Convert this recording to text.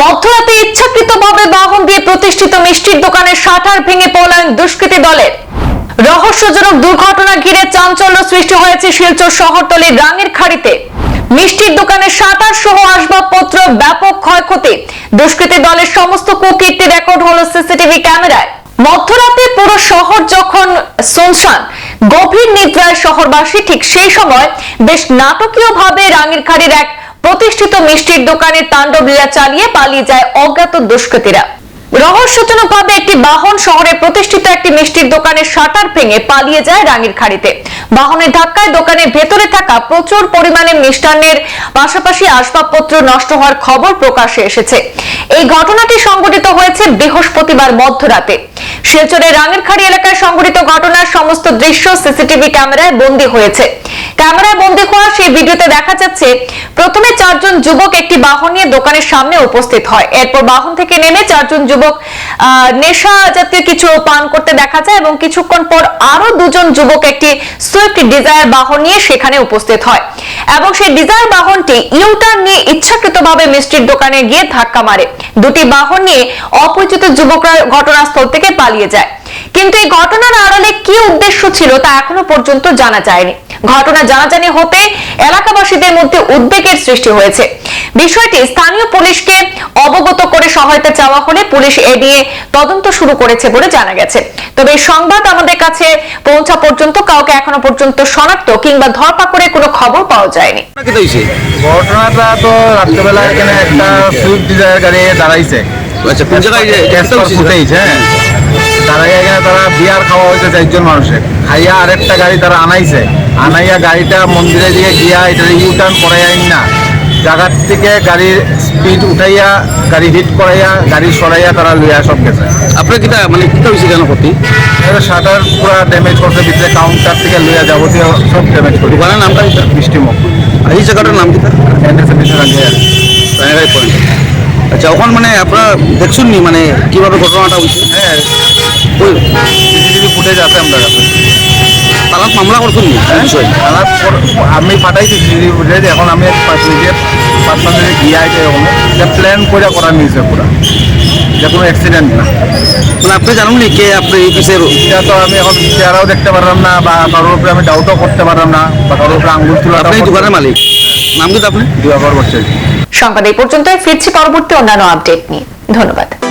মধ্যরাতে ইচ্ছাকৃতভাবে বাহন দিয়ে প্রতিষ্ঠিত মিষ্টির দোকানের শাটার ভেঙে পলায়ন দুষ্কৃতী দলের। রহস্যজনক দুর্ঘটনা ঘিরে চাঞ্চল্য সৃষ্টি হয়েছে শিলচর শহরতলির রাঙের খাড়িতে মিষ্টির দোকানের শাটার সহ আসবাবপত্র ব্যাপক ক্ষয়ক্ষতি। দুষ্কৃতী দলের সমস্ত কুকীর্তি রেকর্ড হলো সিসিটিভি ক্যামেরায়। মধ্যরাতে পুরো শহর যখন শুনশান গভীর নিদ্রায় শহরবাসী ঠিক সেই সময় বেশ নাটকীয়ভাবে রাঙের খাড়ির এক প্রতিষ্ঠিত মিষ্টির দোকানে তাণ্ডব লীলা চালিয়ে পালিয়ে যায় অজ্ঞাত দুষ্কৃতীরা। রহস্যজনকভাবে একটি বাহন শহরে প্রতিষ্ঠিত একটি মিষ্টির দোকানের শাটার ভেঙে পালিয়ে যায় রাঙির খাড়িতে। বাহনের ধাক্কায় দোকানের ভেতরে থাকা প্রচুর পরিমাণে মিষ্টান্নের পাশাপাশি আসবাবপত্র নষ্ট হওয়ার খবর প্রকাশে এসেছে। এই ঘটনাটি সংঘটিত হয়েছে বৃহস্পতিবার মধ্যরাতে। শিলচরের রাঙেরখাড়ি এলাকায় সংঘটিত ঘটনার সমস্ত দৃশ্য সিসিটিভি ক্যামেরায় বন্দী হয়েছে। ক্যামেরায় বন্দী হওয়া সেই ভিডিওতে দেখা যাচ্ছে, প্রথমে চারজন যুবক একটি বাহন নিয়ে দোকানের সামনে উপস্থিত হয়। এরপর বাহন থেকে নেমে চারজন যুবক নেশা জাতীয় কিছু পান করতে দেখা যায় এবং কিছুক্ষণ পর আরও দুজন যুবক একটি সুইফট ডিজায়ার বাহন নিয়ে সেখানে উপস্থিত হয়। এবং সেই ডিজায়ার বাহনটি ইউটার্ন নিয়ে ইচ্ছাকৃতভাবে মিষ্টির দোকানে গিয়ে ধাক্কা মারে। দুটি বাহন নিয়ে অপরিচিত যুবকরা ঘটনাস্থল থেকে পালিয়ে যায়। কিন্তু এই ঘটনার আড়ালে কি উদ্দেশ্য ছিল তা এখনও পর্যন্ত জানা যায়নি। ঘটনা জানাজানি হতে এলাকাবাসীদের মধ্যে উদ্বেগের সৃষ্টি হয়েছে। বিষয়টি স্থানীয় পুলিশকে অবগত করে সহায়তা চাওয়া হলে পুলিশ এ নিয়ে তদন্ত শুরু করেছে বলে জানা গেছে। তবে এই সংবাদ আমাদের কাছে পৌঁছা পর্যন্ত কাউকে এখনও পর্যন্ত শনাক্ত কিংবা ধরপাকড়ে কোনো খবর পাওয়া যায়নি। ঘটনাটা তো রাত্রেবেলা এখানে একটা সুইফট ডিজায়ার গাড়ি দাঁড়াইছে। আচ্ছা কোন জায়গায় As হ্যাঁ। দাঁড়াই এখানে তারা বিয়ার খাওয়া হয়েছে চারজন মানুষের। খাইয়া আরেকটা গাড়ি তারা আনাইছে। আনাইয়া গাড়িটা মন্দিরে দিয়ে গিয়া এটা ইউ টার্ন করাই আইন না। জায়গার থেকে গাড়ির স্পিড উঠাইয়া গাড়ি হিট করাইয়া গাড়ি সরাইয়া তারা লইয়া সব গেছে। আপনার কিটা মানে কিটা হয়েছে কেন ক্ষতি? শাটার পুরা ড্যামেজ করছে ভিতরে কাউন্টার থেকে লইয়া যাবতীয় সব ড্যামেজ করি দোকানের নামটা কিটা? মিষ্টি এই জায়গাটার নাম কিটা? এনএসএ পিছনে রাখিয়া পয়েন্ট আচ্ছা ওখান মানে আপনারা দেখছেন নি মানে কীভাবে ঘটনাটা হয়েছে হ্যাঁ। সিসিটিভি ফুটেজ আছে আমাদের কাছে। তালাক মামলা করছেন তারা পর- আমি পাঠাইছি এখন আমি নিজে পার্সোনালি গিয়ে আইতে প্ল্যান করে করা নিয়েছে পুরা। যে কোনো অ্যাক্সিডেন্ট না। মানে আপনি জানেন নি কে আপনি এই পিসের এটা তো আমি এখন চেহারাও দেখতে পারলাম না বা কারোর উপরে আমি ডাউটও করতে পারলাম না বা কারোর উপরে আঙ্গুল তোলা আপনি দোকানের মালিক। নাম কি আপনি দুয়াবার করছে সংবাদ এই পর্যন্তই ফিরছি পরবর্তী অন্যান্য আপডেট নিয়ে। ধন্যবাদ।